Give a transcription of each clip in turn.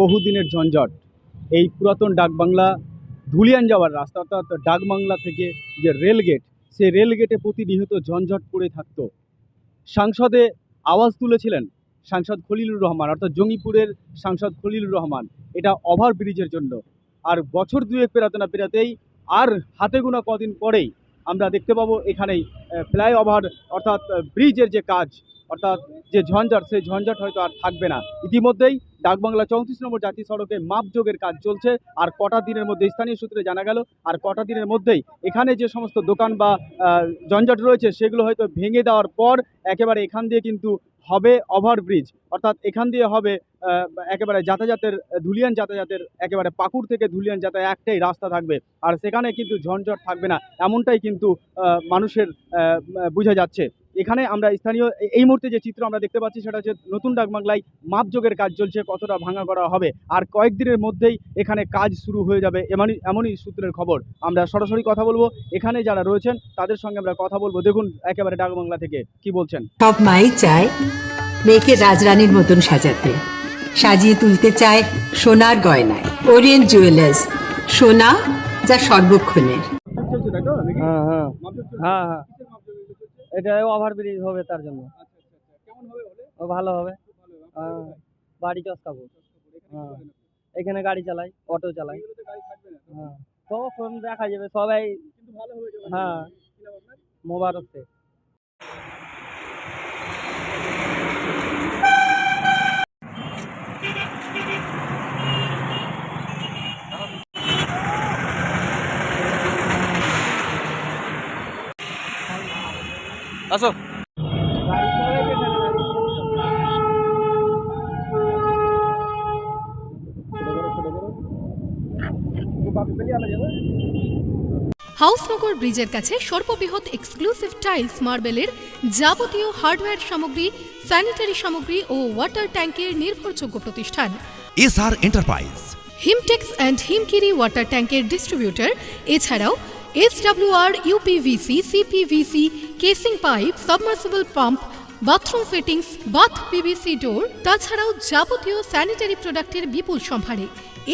বহুদিনের ঝঞ্ঝট। এই পুরাতন ডাকবাংলা ধুলিয়ান যাওয়ার রাস্তা, অর্থাৎ ডাকবাংলা থেকে যে রেলগেট, সেই রেলগেটে প্রতিনিয়ত ঝঞ্ঝট পড়ে থাকতো। সাংসদে আওয়াজ তুলেছিলেন সাংসদ খলিলুর রহমান, অর্থাৎ জঙ্গিপুরের সাংসদ খলিলুর রহমান। এটা ওভার ব্রিজের জন্য। আর বছর দুয়েক পেরাতে না পেরাতেই আর হাতে গোনা কদিন পরেই আমরা দেখতে পাবো এখানেই ফ্লাইওভার, অর্থাৎ ব্রিজের যে কাজ অর্থাৎ যে ঝঞ্ঝাট, সেই ঝঞ্ঝাট হয়তো আর থাকবে না। ইতিমধ্যেই ডাকবাংলা চৌত্রিশ নম্বর জাতীয় সড়কে মাপযোগের কাজ চলছে, আর কটা দিনের মধ্যে স্থানীয় সূত্রে জানা গেল, আর কটা দিনের মধ্যেই এখানে যে সমস্ত দোকান বা জঞ্জাট রয়েছে, সেগুলো হয়তো ভেঙে দেওয়ার পর একেবারে এখান দিয়ে কিন্তু হবে ওভারব্রিজ। অর্থাৎ এখান দিয়ে হবে একেবারে যাতায়াতের, ধুলিয়ান যাতায়াতের, একেবারে পাকুড় থেকে ধুলিয়ান যাতায়াত একটাই রাস্তা থাকবে। আর সেখানে কিন্তু ঝঞ্ঝট থাকবে না, এমনটাই কিন্তু মানুষের বোঝা যাচ্ছে। এখানে আমরা স্থানীয় এই মুহূর্তে যে চিত্র আমরা দেখতে পাচ্ছি সেটা হচ্ছে নতুন ডাকবাংলায় মাপযোগের কাজ চলছে কতটা ভাঙা করা হবে। আর কয়েকদিনের মধ্যেই এখানে কাজ শুরু হয়ে যাবে এমনই এমনই সূত্রের খবর। আমরা সরাসরি কথা বলব এখানে যারা রয়েছেন তাদের সঙ্গে আমরা কথা বলব। দেখুন একেবারে ডাকবাংলা থেকে কি বলছেন। সব মাই চায় মেয়েকে রাজরানীর মতন সাজাতে। সাজিয়ে তুলতে চায় সোনার গয়নায়। ওরিয়েন্ট জুয়েলার্স সোনা যা সর্বক্ষণের। হ্যাঁ হ্যাঁ। হ্যাঁ হ্যাঁ। এটা ওভারব্রিজ হবে তার জন্য। ও ভালো হবে। হ্যাঁ। বাড়ি চসকাবো হ্যাঁ। এখানে গাড়ি চালাই অটো চালাই। হ্যাঁ। তখন দেখা যাবে সবাই হ্যাঁ মোবারক আসো। হাউসনগর ব্রিজের কাছে সর্ববৃহৎ এক্সক্লুসিভ টাইলস মার্বেলের যাবতীয় হার্ডওয়্যার সামগ্রী স্যানিটারি সামগ্রী ও ওয়াটার ট্যাঙ্কের নির্ভরযোগ্য প্রতিষ্ঠান। S R Enterprise. Himtex and Himgiri water ট্যাঙ্কের ডিস্ট্রিবিউটর এছাড়াও SWR UPVC CPVC casing pipe submersible pump bathroom fittings bath PVC door তাছাড়াও যাবতীয় স্যানিটারি প্রোডাক্টের বিপুল সম্ভারে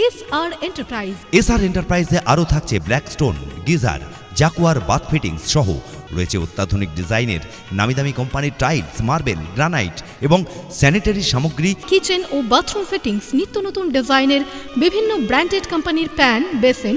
S R Enterprise S R এন্টারপ্রাইজে আরও থাকছে Blackstone geyser Jaquar bath fittings সহ। রয়েছে অত্যাধুনিক ডিজাইনের নামিদামি কোম্পানির টাইলস মার্বেল গ্রানাইট এবং স্যানিটারি সামগ্রী। কিচেন ও বাথরুম ফিটিংস নিত্য নতুন ডিজাইনের বিভিন্ন ব্র্যান্ডেড কোম্পানির প্যান বেসিন